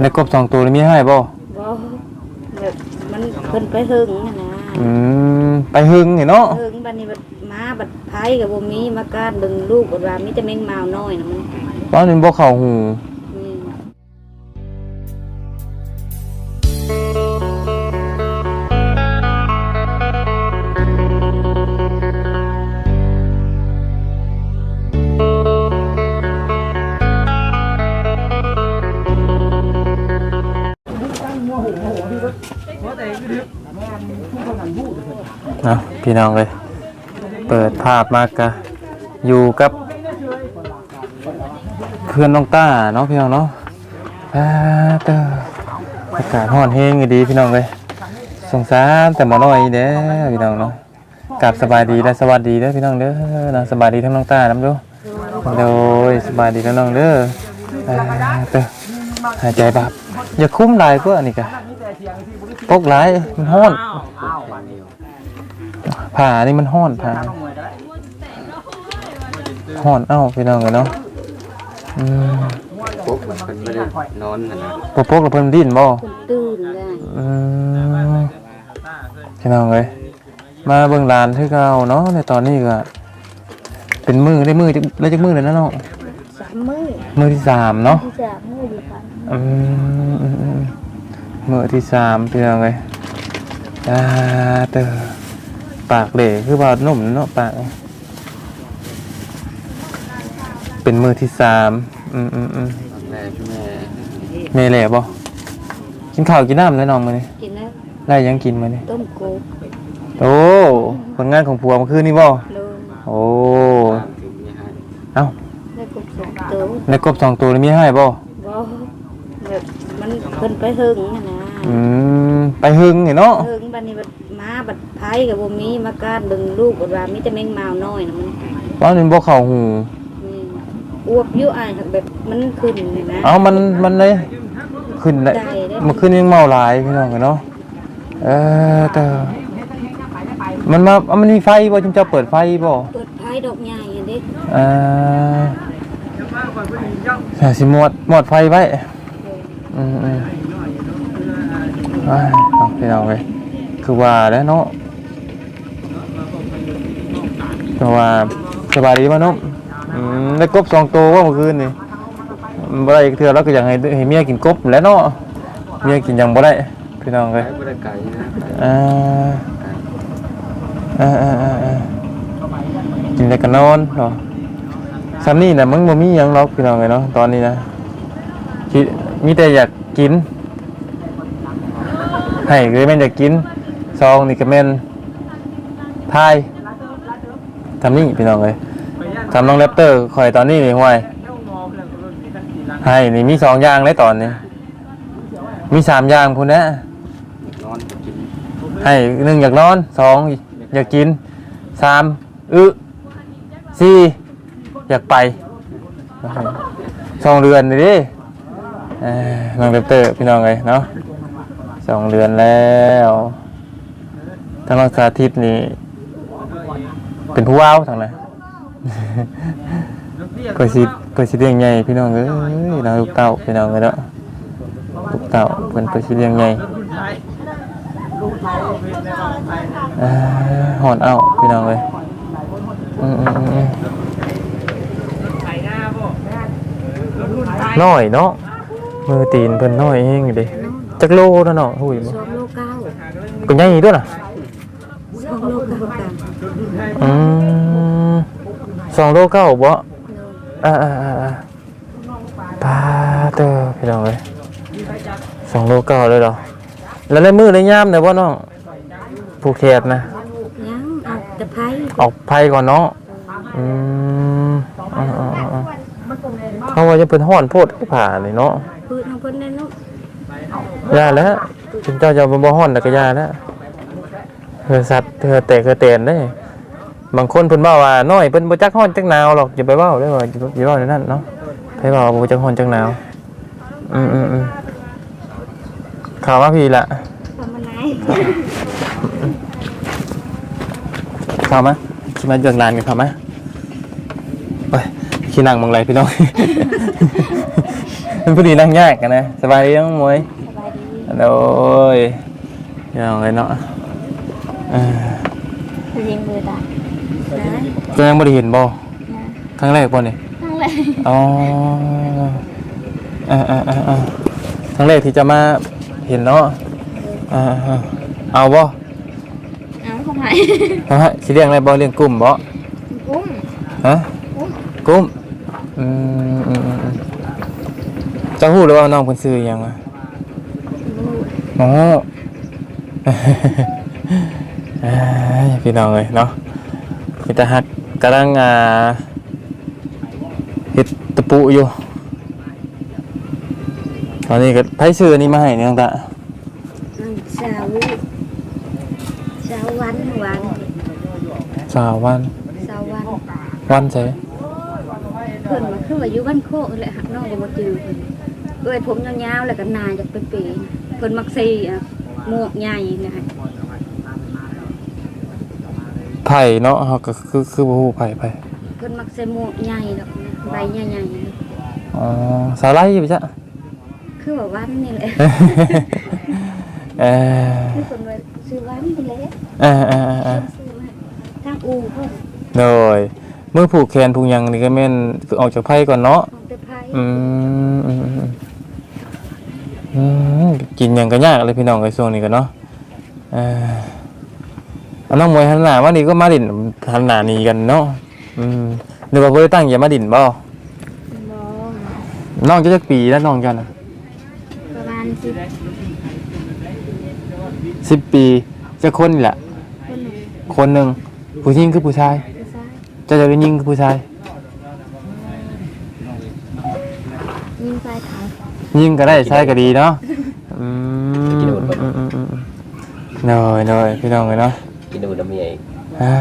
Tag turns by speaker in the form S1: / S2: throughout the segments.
S1: ในกบสองตัวนี่มีให้บ่
S2: บ่แบบมันเพิ่นไปหึงน่ะนะ
S1: อืมไปหึงนี่เนาะ
S2: หึงบัดนี้บัดมาบัดไผก็บ่มีมาการดึงลูกบัดว่ามีแต่แมงมาวน้อยน่ะมัน
S1: ตอนนี้บ่เข้าหู พี่น้องเลยเปิดภาพมากกะอยู่กับเพื่อนน้องต้าเนาะพี่น้องเนาะอาเตออากาศร้อนแฮงดีพี่น้องเลยสงสารแต่หมอน้อยเด้อพี่น้องเนาะกลับสบายดีและสวัสดีเด้อพี่น้องเด้อนะสบายดีทั้งน้องต้าน้ำเดูโดยสบายดีทั้งน้องเด้ออาเตอหายใจแบบอย่าคุ้มลายก็อันนี้กะปกหลายมันร้อน ผ่านี่มันห้อนผ่าห้อนเอ้าพี่น้องกันเนาะอืม
S3: ปุ๊บมันไม่ได้นอนนะนะ
S1: ปกปกกับเพิ่นดิ้นบ่
S2: เพิ่นตื่นได้
S1: อืมพี่น้องเลยมาเบิ่งลานคือเก่าเนาะในตอนนี้ก็เป็นมือได้มือจักแล้วจักมือเลยนะเนาะ
S2: สามมื้อ
S1: มือที่สามเนาะ
S2: ที่สามมื้ออยู่ค่ะ
S1: อืมอืมอืมมือที่สามพี่น้องเลยอ่าเตอ ปากเหล่คือว่านุ่มเนาะปาก เป็นมือที่สามอืมอืมอืม
S3: ตอนแรกแม่
S1: เมย์เหล่บ่กินข้าวกินน้ำแล้วน้องมื้อนี้
S2: กินแล้ว
S1: ได้หยังกินมื้อนี้
S2: ต้มโกบ
S1: โอ้ผลงานของผัวเมื่อคืนนี่บ่
S2: เลย
S1: โอ้
S3: ถึงมีให้
S1: เอ้า
S2: ได้กบสองตัว
S1: ในกบสองตัวนี่มีให้บ่
S2: บ่แบบมันเพิ่นไปหึงน่ะนะ
S1: อืมไปหึงนี่เนาะ
S2: หึงบัดนี้บัด มาบัดไผก็บ่มีมาการดึงลูกบัดว่ามีแต่แมงมาวน้อยน่ะมัน
S1: ตอนนี้บ่เข้าหู
S2: นี่อวบอยู่อ้ายแบบมันขึ้นนี่นะ
S1: เอ้ามัน มันเลยขึ้นได้
S2: ได้ได้
S1: เมื่อคืนยังเมาหลายพี่น้องกันเนาะ เออแต่มันมาเอามันมีไฟบ่จิงเจ้าเปิดไฟบ่
S2: เปิดไผดอกใหญ่อันเด้
S1: อ่าใช่สิหมดหมดไฟไว้ อืมอืมอ้ายเอาพี่น้องเลย คือว่าแล้วเนาะคือว่าสบายดีป่ะน้องอืมได้กบสองตัวว่าเมื่อคืนนี่บ่ได้อีกเทื่อแล้วก็อยากให้ให้เมียกินกบแล้วเนาะเมียกินยังบ่ได้พี่น้องเลย
S3: ไก่ได้ไก่นะ
S1: อ่าอ่าอ่าอ่ากินแต่ก็นอนเนาะซัมนี่น่ะมึงบ่มีหยังหรอกพี่น้องเลยเนาะตอนนี้นะคิดมีแต่อยากกินให้ก็แม่นอยากกิน ซองนี่ก็แม่นทายทำนี่พี่น้องเลยทำน้องแรปเตอร์คอยตอนนี้นี่ห่วยให้นี่มีสองอย่างเลยตอนนี้ มีสามอย่างพุ่นนะให้หนึ่งอยากนอนสองอยากกินสามอึสี่อยากไปสองเดือนนี่ดิเอ้ยน้องแรปเตอร์พี่น้องเลยเนาะสองเดือนแล้ว ทางน้องสาธิตนี่เป็นผู้ว้าวทางไหนเปิดสิเปิดสิเรียงใหญ่พี่น้องเอ้ยน้องลูกเต้าพี่น้องเลยเนาะลูกเต้าเพิ่นเปิดสิเรียงใหญ่เอ่อหอนเอาพี่น้องเลยอืมอืมอืมอืมน้อยเนาะมือตีนเพิ่นน้อยเองอยู่เดิจักโลนะเนาะหุ้ย
S2: สองโลเก้า
S1: ก็ใหญ่ด้วยน่ะ
S2: สองโลเก้ากัน
S1: อืมสองโลเก้าบ่อ่าอ่าอ่าอ่าปลาเตอพี่น้องเลยสองโลเก้าเลยเหรอแล้วในมือในย่ามเนี่ยบ่น้องผูกแขนนะ
S2: ยังเอาแต่ไผ
S1: ออกไพ่ก่อนเนาะอืมอ่าอ่าอ่าอ่าเขาว่าจะเป็นห่อนโพดผ่าเลยเนาะ
S2: พืชของเพิ่นได้เนาะ
S1: ยาแล้วถึงเจ้าจะบ่ห่อนแต่ก็ยาแล้ว เธอสัตว์เธอแตกเธอเตนได้บางคนเพิ่นว่าว่าน้อยเพิ่นบ่จักฮ้อนจักหนาวหรอกอย่าไปเว้าได้อว่าอย่าเว้าในนั้นเนาะไปเว้าว่าบ่จักฮ้อนจักหนาวอืมอืมอืมข่าวว่าพี่ละ
S2: ทำมาไหน
S1: ข่าวมาสิมาเรื่องลานกันข่าวมาไปขี้นั่งบังไรพี่น้องเป็นผู้ดีนั่งยากกันนะสบายดีน้องมวย
S2: สบายดี
S1: โอ้ยยังไงเนาะเอ่อ
S2: ผู้หญิงมือตานะ
S1: ก็ยังไม่ได้เห็นบ่
S2: นะ
S1: ครั้งแรกบ่เนี่ย
S2: นั่งเลย
S1: อ๋ออ่าอ่าอ่าอ่าครั้งแรกที่จะมาเห็นเนาะอ่าอ่าเอาบ่
S2: เอาเข้าไป
S1: เอาฮะสิเลี้ยงอะไรบ่เลี้ยงกุ้มบ่
S2: กุ้ม
S1: ฮะ
S2: กุ้ม
S1: กุ้มอืมอืมอืมอืมจะฮู้หรือว่าน้องเพิ่นซื้อหยังอะ
S2: ลูก
S1: อ๋อ เอ้ยพี่น้องเลยเนาะมีแต่ฮักกำลังอ่าเฮ็ดตะปูอยู่ ตอนนี้ก็ไผซื้ออันนี้มาให้เนี่ยน้องตา
S2: นั่งสาวสาววันวัน
S1: สาววัน
S2: สาววัน
S1: วันใช่
S2: เพิ่นมาขึ้นมาอยู่บ้านโคกแหละหักน้องก็มาจือเพิ่นเอ้ยผมยาวๆแล้วก็หนาจากเป๋ๆเพิ่นมักใส่อะหมวกใหญ่เนะคะ
S1: ไผ่เนาะเฮาก็คือคือบ่ฮู้ไผ่ไผ่
S2: เพิ่นมักใส่หมวกใหญ่ดอกนะใบใหญ่ๆ
S1: อ๋อสาวไล่ไปจ้ะ
S2: คือว่าวันนี่แหละ
S1: เออ
S2: คือคนว่าซื้อวันนี่แหละ
S1: เออเออเออเออ
S2: ซื้อมาทางอูเพิ่น
S1: โดยมือผูกแขนผูกหยังนี่ก็แม่นออกจากไผ่ก่อนเนาะ
S2: ของเตไพ
S1: อืมอืมอืมอืมกินหยังก็ยากเลยพี่น้องไอ้ช่วงนี้ก็เนาะเออ เอาน้องมวยหันหน้ามานี่ก็มาดินหันหน้านี่กันเนาะอืมหรือว่าบ่ได้ตั้งอย่ามาดินบ่
S2: บ่
S1: น้องจะจักปีแล้วน้องจันน่ะ
S2: ประมาณสิบ
S1: 10ปีจะคนนี่แหละ
S2: คนหนึ่ง
S1: คนหนึงผู้หญิงคือผู้ชาย
S2: ผู้ชาย
S1: เจะจะเป็นหญิงคือผู้ชาย
S2: ยิงปลายเท้า
S1: หญิงก็ได้ชายก็ดีเนาะอืมอืมอืมอืมอืมน้อยน้อยพี่น้องเลยเนาะ
S3: กินดูน้ำเมียอีก
S1: อ่า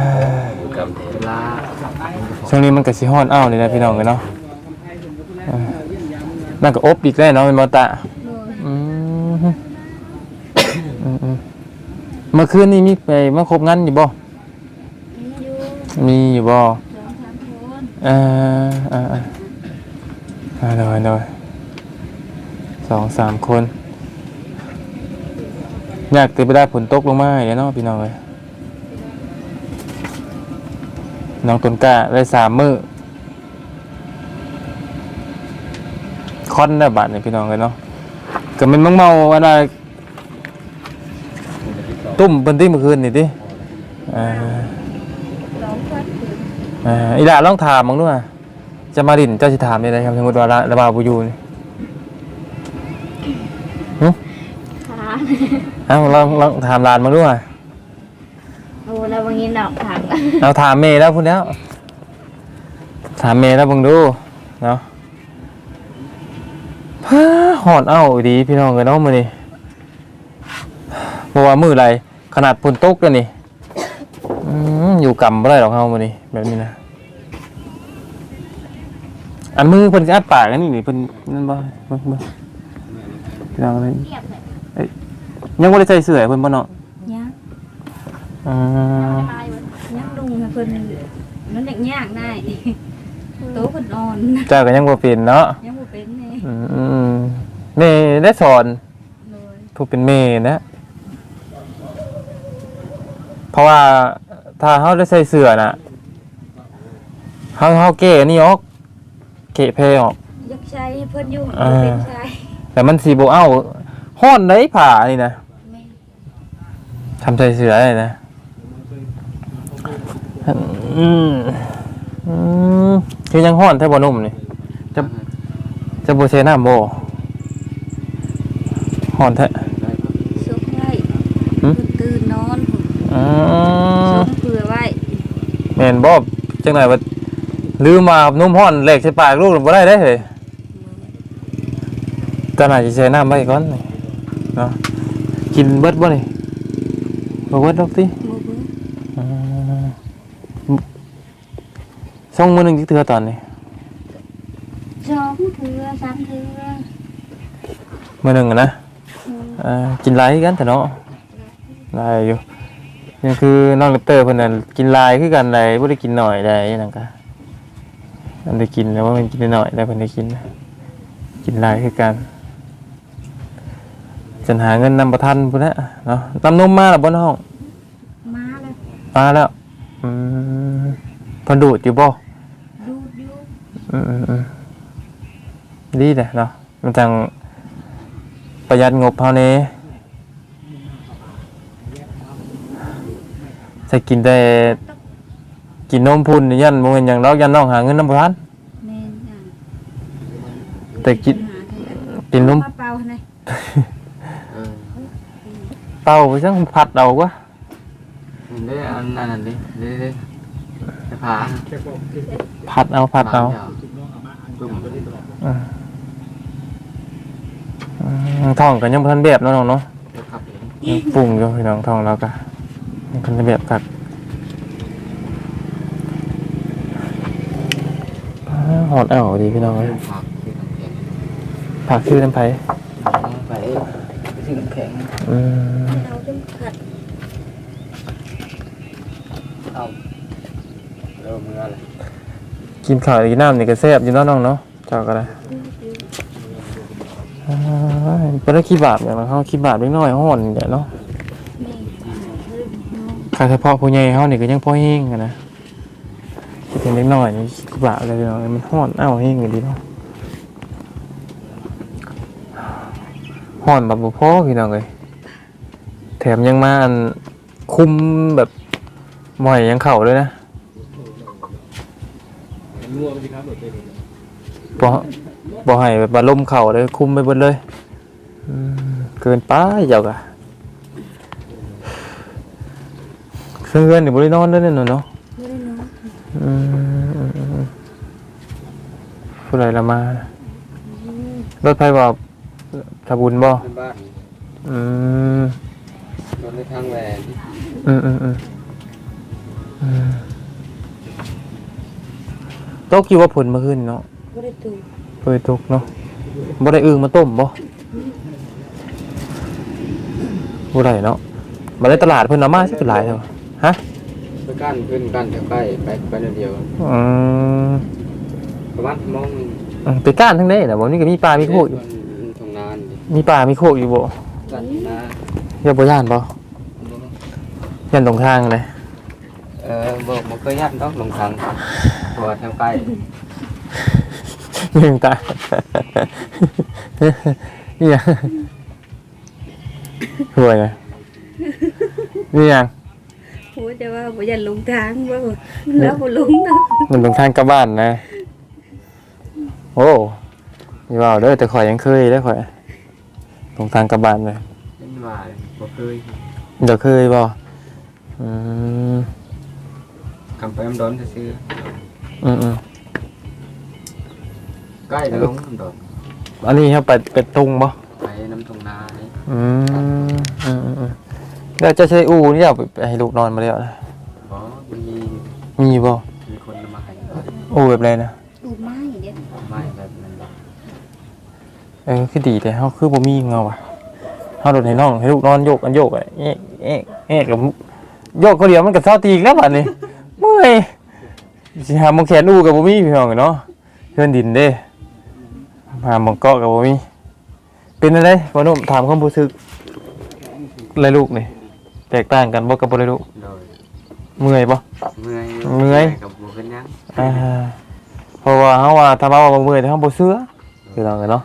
S3: ดูกรรมเทลา
S1: ช่วงนี้มันก็สิฮ้อนอ้าวนี่นะพี่น้องเลยเนาะอ่านั่นก็อบอีกแล้วเนาะเป็นมอตะ
S2: โดย
S1: อืมอืมอืมเมื่อคืนนี้มีไปมาครบงานอยู่บ่
S2: มีอยู่
S1: มีอยู่บ่
S2: สองสามคน
S1: เออเออเอออ่าหน่อยหน่อยสองสามคน อยากเตะไปได้ฝนตกลงมาอย่างเนาะพี่น้องเลย น้องต้นกล้าได้สามมือคอนได้บาทเนี่ยพี่น้องเลยเนาะก็เป็นมังเมาอะไรตุ้มเปิ้นที่เมื่อคืนนี่ดิอ่า
S2: สองคนคือ
S1: อ่าอีหล่าลองถามมึงด้วยว่าจะมาดินเจ้าสิถามได้ไดครับสมมติว่าระระบาบุยูนี่
S2: ขา
S1: เอ้าลองลองถามหลานมึงด้วย ว่า
S2: โอ้แล้ววันนี้ดอกถัง
S1: เอาถามเมย์แล้วพูดแล้ว ถามเมย์แล้วมึงดูเนาะพาหอนเอ้าอีดีพี่น้องกันเนาะมือนี่บอกว่ามือไรขนาดฝนตกกันนี่อืมอยู่กำบ่ได้หรอกเฮามือนี่แบบนี้นะอันมือเพิ่นสิอัดปากกันนี่นี่เพิ่นนั่นบ่เบิ่งเบิ่งพี่น้องเลย
S2: เทียบเลย
S1: ยังบ่ได้ใส่เสื้อให้เพิ่นบ่เนาะ
S2: ยัง
S1: อืม
S2: ยังลุงเพิ่นมันอยากยากได้โตเพิ่นอ่อน
S1: เจ้าก็ยังบ่เป็นเนาะ
S2: ยังบ่เป็นนี่
S1: อืมอืมแม่ได้สอน
S2: โดย
S1: ผู้เป็นแม่นะ เพราะว่าถ้าเฮาได้ใส่เสื้อน่ะเฮาเฮาเก้อันนี่ออกเกะเพออก
S2: อยากใช้ให้เพิ่นอยู่
S1: อ่า
S2: บ่เป็นใช้
S1: แต่มันสิบ่เอาฮ้อนได้ผ่านี่นะ
S2: แม่
S1: ทำใส่เสื้อได้นะ อืมอืมคือยังฮ้อนแท้บ่นุ่มนี่จะจะบ่เซน้ำบ่ฮ้อนแท้
S2: ซุกไว้
S1: หึ
S2: เพิ่นตื่นนอน
S1: อื
S2: ซุ
S1: ม
S2: กเผื่อไว้
S1: แม่นบ่จังไหนว่าลืมมานุ่มฮ้อนเหล็กใส่ปากลูกบ่ได้เด้เฮ้ยตอนน่าสิใส่น้ำไว้ก่อนนี่เนาะกินเบิดบ่นี่บ่เบิดดอกติ
S2: บ่เบิ่ง
S1: อืม ส่งมื้อหนึงกี่เทื่อตอนนี้
S2: สองเถื่อสามเถื่อ
S1: มื้อหนึงอะนะ
S2: อืม
S1: เอ่อกินหลายคือกันแต่เนาะหลายอยู่นี่คือ น้องเลปเตอร์เพิ่นน่ะกินหลายคือกันได้บ่ได้กินน้อยได้นั่นก็อันได้กินแล้วว่ามันกินได้น้อยได้เพิ่นได้กินนะกินหลายคือกันจันหาเงินนำประทันพุ่นแหละเนาะนำนมมาแล้วบ่น้อง
S2: มาเลย
S1: มาแล้วอืมเพนดูดอยู่บ่
S2: ดูดอยู่
S1: อืมอืมอืมดีเลยเนาะมันจังประหยัดงบเฮานี่ใส่กินแต่กินนมพุ่นนี่ยันบ่แม่นหยังดอกยันน้องหาเงินนำบ่ทัน
S2: แม่นจ้ะ
S1: แต่กิน
S2: หาเถอะ
S1: กินนม
S2: มาเป่าให้
S3: เออ
S1: เป่าไปจังผัดเอากว่า
S3: เด้อันอันนั้นดิเด้เด้ไปผา
S1: ผัดเอาผัดเอา
S3: จุ่ม
S1: อืมอืมท้องก็ยังบ่ทันแบบเนาะน้องเนาะ
S3: ครับ
S1: ยังปรุงอยู่พี่น้องท้องแล้วก็ยังทันได้แบบกัดอ้าหอดเอาดีพี่น้องเอ้ย
S3: ผักที่น้ำแข็ง
S1: ผักชื่อน้ำไผ่
S3: ไปที่น้ำแข็ง
S1: อืม
S2: เราจนขัด
S3: เอาเริ่มเมื่อไร
S1: กินข้าวกินน้ำนี่ก็แซ่บอยู่เนาะน้องเนาะเจ้าก็ได้อ้ายเป็นได้ขี้บาปอย่างเราเขาขี้บาปเล็กน้อยห่อนเนี่ยเนาะ
S2: แม่น้อง
S1: ข้าเฉพาะผู้ใหญ่เขาเนี่ก็ยังพ่อแห้งอะนะที่เป็นเล็กน้อยนี่ขี้บาปอะไรเนาะมันห่อนเอ้าแห้งอยู่ดีเนาะห่อนแบบบ่พอพี่น้องเลยแถมยังมาอันคุมแบบหมอยยังเข่าเลยนะ บ่บ่ให้แบบบาลมเข่าเลยคุมไปเบิดเลยอืมเกินไปเจ้ากะเครื่องเงินนี่บ่ได้นอนด้วยเนี่ยเนาะ
S2: ไม่ได้น้อง
S1: อืมอืมอืมอืมผู้ใดละมาน่ะรถไฟบอกทบุญบ่
S3: เป็นบ้าน
S1: อืม
S3: รถในทางแหวน
S1: อืมอืมอืมอืม ตกอยู่ว่าผลเมื่อคืนเนาะ
S2: ไม่ได้ตู
S1: เปิดตกเนาะบ่ได้อึ่งมาต้มบ่บ่ได้เนาะมาได้ตลาดเพิ่นเอามาสิเป็นหลายเท่าฮะ
S3: ไปกั้นขึ้นกั้นแถวใกล้ไปไปเดียว
S1: อืม
S3: ประมาณมอง
S1: อืมไปก้านทั้งนี้น่ะบ่นี่ก็มีปลามีโคกอยู่
S3: ทำงานดิ
S1: มีปลามีโคกอยู่บ่
S3: กั้นนะ
S1: อย่าบ่ย่านบ่ย่านตรงทางเลย
S3: เออบอกมันเคยยัดต้องลงทางตัวแถวใกล้
S1: ยิงตานี่ยังห่วยไงนี่ยัง
S2: โอ้ยแต่ว่าบ่อยันลงทางว่าแล้วบ่ลงเนาะ
S1: มันตรงทางกลับบ้านนะ โอ้ยว่าเด้อแต่ข่อยยังเคยได้อข่อยตรงทางกลับบ้านเลย
S3: เป็นว่าบ่เคย
S1: เดี๋ยวเคยบ่อืม
S3: กำไปน้ำร้อนจะซื้อ
S1: อืมอืม
S3: ใกล้จะลงน้ำร้อน
S1: อันนี้ครับไปเป็ดตุงบ่
S3: ไปน้ำตรงนานี่
S1: อืมอืมอืมอืมแล้วจะใช้อูนี่เอาไปให้ลูกนอนมาแล้วนะ
S3: บ่มันมี
S1: มีบ่
S3: มีคนมาให้
S1: อูแบบไรนะ
S2: ตูไม้เด้
S3: ไม่แบบนั้น
S1: เออคือดีแต่เฮาคือบ่มีเงาอะเฮาโดดให้น้องให้ลูกนอนโยกอันโยกอะเอ๊ะเอ๊ะเอ๊ะกับโยกก็เดียวมันก็เท่าตีอีกแล้วบัดนี้เมื่อ ยสิหาหมองแขนอูกับบ่มีพี่น้องเนาะเพื่อนดินเด้หาหมองเกาะกับบ่มีเป็นอะไรพ่อหนุ่มถามความรู้สึกเลยลูกนี่แตกต่างกันบ่กับบ่เลยลูก
S3: โดย
S1: เมื่อยบ่
S3: เมื่อย
S1: เมื่อย
S3: กับบัวเป็นยัง
S1: อ่าเพราะว่าเฮาว่าถ้ามาว่าบ่เมื่อยแต่เฮาบ่เชื่อพี่น้องเนาะ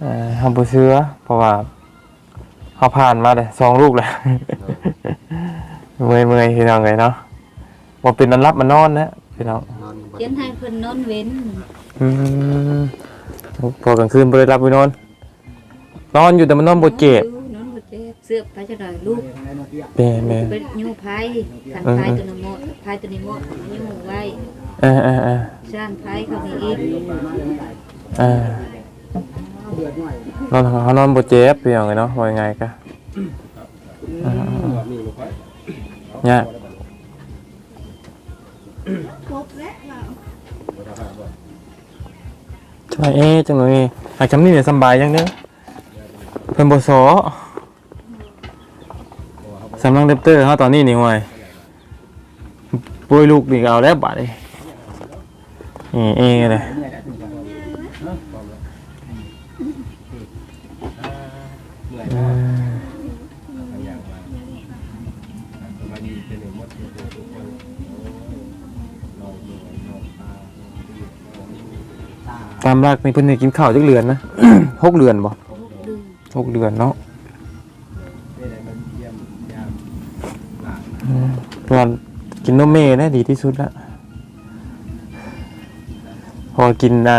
S1: เอ่อเฮาบ่เชื่อเพราะว่าเฮาผ่านมาได้สองลูกแล้ว เมื่อยเมื่อยพี่น้องเลยเนาะ บ่เป็นอันรับมันนอนนะพี่น้อง
S3: นอนบน
S2: เขียนให้เพิ่นนอนเว้น
S1: อืมพอกลางคืนบ่ได้รับไปนอน นอนอยู่แต่มันนอนบ่เจ็บ
S2: นอนบ่เจ็บเสื้อไปจะได้ลูก
S1: แม่แม่
S2: เป็นยูไผ่ขันไผ่ตัวน้ำมดไผ่ตัวนี้มดยูไว้
S1: เออเออเออ
S2: ซ่านไผ่เขามีอีก
S1: เออนอนเขานอนบ่เจ็บพี่น้องเลยเนาะว่ายังไงกะอืมๆเนี่ยจัง ว่าเอจังเลยอาจจะนี่เนี่ยสบายยังเนี่ยเพิ่นบสอสำนังเดปเตอร์เฮาตอนนี้นี่ห่วยปุ้ยลูกนี่ก็เอาแล้วบาดนี่เอ๊ะเลยเออ ตามรักในเพิ่นให้กินข้าวจักเดือนนะ หกเดือนบ่
S2: ดื้อ
S1: หกเดือนเนาะอืมตอนกินนมเมนะดีที่สุดละพอกินอ่า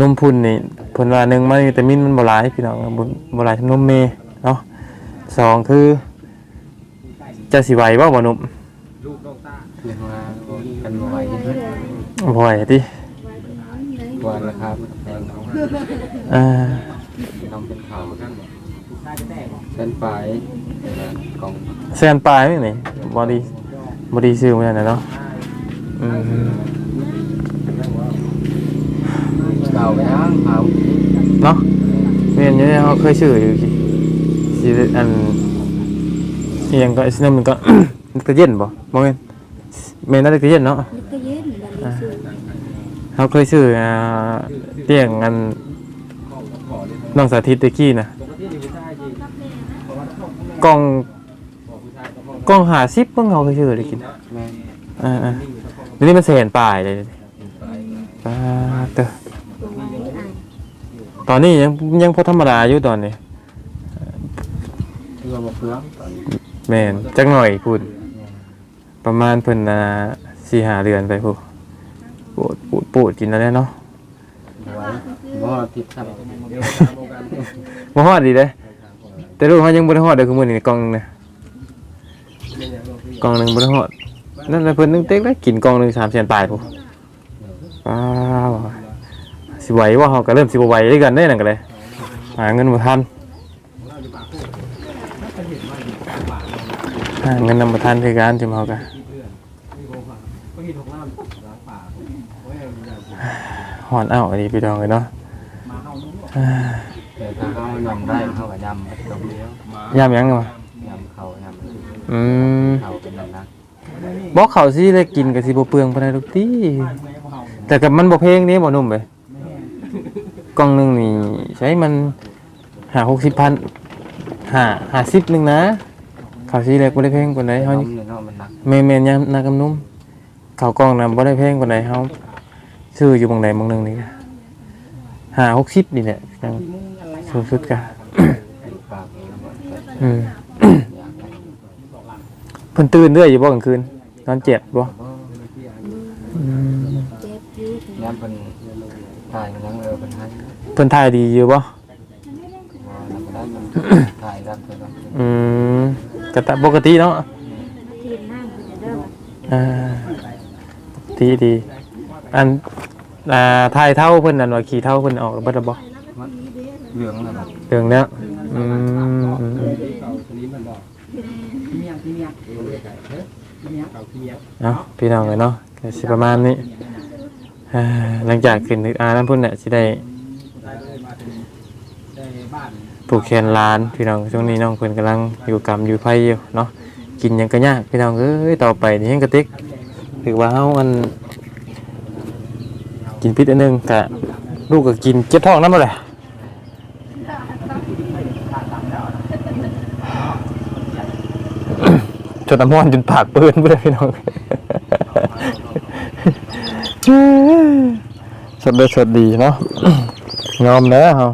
S1: นมพุ่นนี่เพิ่นว่าหนึ่งมันวิตามินมันบ่หลายพี่น้องบ่บ่หลายทำนมเมเนาะสองคือจะสิไหวบ่บ่หนุ่ม
S3: เรียกว่ากันไหว
S1: บ่ไหวติ
S3: ก ว่าราคาแพงเอา
S1: อ่า
S3: ต้องเป็นข่าวเส้นปลายกล่อง
S1: แซนปลายนี่บ่ดีบ่ดีซื้อมานั่นน่ะเนาะอืม
S3: เก่าไปอ้างข่าว
S1: เนาะเรียนอยู่เนี่ยเขาเคยชื่ออยู่สิสิอันเอียงก็ซินมันก็นักเรียนบ่บ่แม่นแม่นนักเรียนเนาะ
S2: นึกก็เย็นบัดนี้ซื้อ
S1: เขาเคยชื่ออ่าเตียงอันน้องสาธิตตะกี้น่ะกล่องกล่องหาซิปเพิ่งเขาเคยชื่อได้กิน
S3: แม่
S1: อ่าๆเดี๋ยวนี้มันแสนปลายเลยปาเตอ
S2: ตัวไว้อ่าน
S1: ตอนนี้ยังยังพอธรรมดาอยู่ตอนนี้
S3: เพื่อมาเพื่อตอนนี้
S1: แม่นจักหน่อยคุณประมาณเพิ่นอ่าสี่หาเดือนไปพู ปูดปูดปูดกินแล้วเนาะ
S3: ไว้บ่ติดครับ
S1: บ่ฮอดดีเด้แต่ลูกเขายังบ่ได้ฮอดเด้อคือมื้อนี้กล่องหนึงนะกล่องหนึงบ่ได้ฮอดนั่นแหละเพิ่นนึงเต็กได้กินกล่องหนึง3แสนปลายพูว้าวสิไหวว่าเฮาก็เริ่มสิบ่ไหวด้วยกันได้นั่นก็เลยหาเงินบ่ทันหาเงินนำบ่ทันคือกันที่เฮาก็ หอนอ้าวอันนี้พี่ดองเลยเนาะอ่า
S3: แต่ถ้าเขายำได้เขาก็ยำตรงเดียวยา
S1: มยังวะ
S3: ยำเขายำ
S1: อืม
S3: เขาเป็นนักนัก
S1: บอกเขาสิเลยกินกับสิบ่เปลืองปานใดดอกติแต่กับมันบ่เพลงนี้บ่หนุ่มเว้ยกล่องหนึงนี่ใช้มันหา60,000หา50นึงนะเขาสิเลยบ่ได้เพลงปานใดเฮา
S3: น้ำเนี่ยเนาะมันนัก
S1: แม่นๆยามนากำนุ่มเขากล่องน่ะบ่ได้เพลงปานใดเฮา ซื้ออยู่บางใดบางหนึงนี่หา60นี่แหละยังสูงสุดกะ
S3: ปากนี่มันก็
S1: อืม
S3: อยากได้
S1: เพิ่นตื่นเรื่อยอยู่บ่กลางคืนนอนเจ็บบ่
S3: บ่
S1: อืม
S2: เจ็บอยู่
S3: ยำเป็นถ่ายมันยังเออเป็นให้
S1: เพิ่นถ่ายดีอยู่บ่
S3: บ่นำไปได้มันถ่ายรับไปบ้าง
S1: อืมก็ตะปกติเนาะ
S2: ที่น้ำมันจะเริ่ม
S1: อ่าดีดี อันอ่าถ่ายเท่าเพิ่นนั่นว่าขี่เท่าเพิ่นออกแล้วบ่ได้บ่
S3: เหลืองนั่นน่ะ
S1: เรื่องแล้วอืมอืมอืมเนาะพี่น้องเลยเนาะก็สิประมาณนี้อ่าหลังจากขึ้นอ่าน้ำพุ่นเนี่ยสิได้ปลูกแคนลานพี่น้องช่วงนี้น้องเพิ่นกำลังอยู่กรรมอยู่ไผอยู่เนาะกินหยังก็ยากพี่น้องเอ้ยต่อไปนี่ยังกระติกถือว่าเฮาอัน กินพิษอันหนึงกะลูกก็กินเจ็บท้องนำบ่แหละจนน้ำมันจนปากเปื้อนเพื่อนพี่น้องสดเด็ดสดดีเนาะงอมเนอะเฮา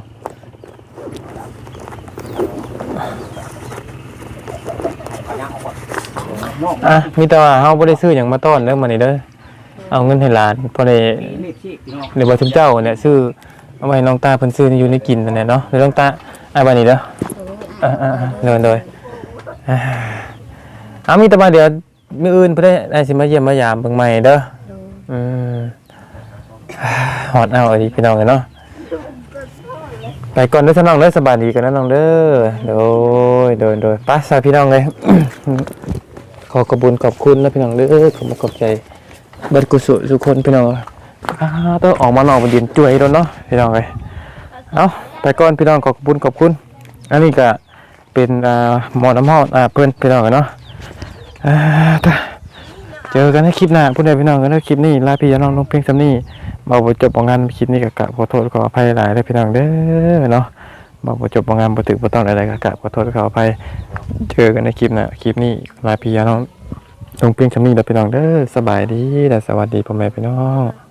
S1: อะมีแต่ว่าเฮาบ่ได้ซื้อหยังมาต้อนเด้อมื้อนี้เด้อเอาเงินให้หลานพอได้ เดี๋ยวบ่ถึงเจ้าเนี่ยซื้อเอาไว้ให้น้องตาเพิ่นซื้ออยู่ในกินนั่นแหละเนาะเดี๋ยวน้องตาอะบัดนี้เด้อ
S2: โอ้ยอ่าน
S1: อ่าๆๆเดินโดยอ่าเอามีแต่มาเดี๋ยวมื้ออื่นเพิ่นได้ได้สิมาเยี่ยมมายามเบิ่งใหม่เด้อ
S2: โดย
S1: อืมฮอดเอาไอ้ดีพี่น้องเอ้ยเนาะไปก่อนเด้อท่านน้องเด้อสบายดีกันนะน้องเด้อโดยโดยโดยไปสาพี่น้องเลยขอขอบคุญขอบคุณนะพี่น้องเด้อขอบคุณขอบใจเบิดกุศลทุกคนพี่น้อง อ่าต้องออกมานอกมาดินจ่วยแล้วเนาะพี่น้องเลยเอาไปก่อนพี่น้องขอบคุณขอบคุณ อันนี้ก็เป็นหมอน้ำหออ่าเพื่อนพี่น้องกันเนาะเจอกันในคลิปหน้าผู้ใดพี่น้องกันในคลิปนี้ลาพี่น้องน้องเพียงสำนี้มาบจบของงานคลิปนี้กับกะขอโทษขออภัยหลายเลยพี่น้องเด้อเนาะบอกบ่จบงามบ่ถึกบ่ต้องอะไรก็กราบขอโทษขออภัยเจอกันในคลิปหน้าคลิปนี้ลาพี่น้องลงเพียงชำนี้แล้วพี่น้องเด้อสบายดีและสวัสดีพ่อแม่พี่น้อง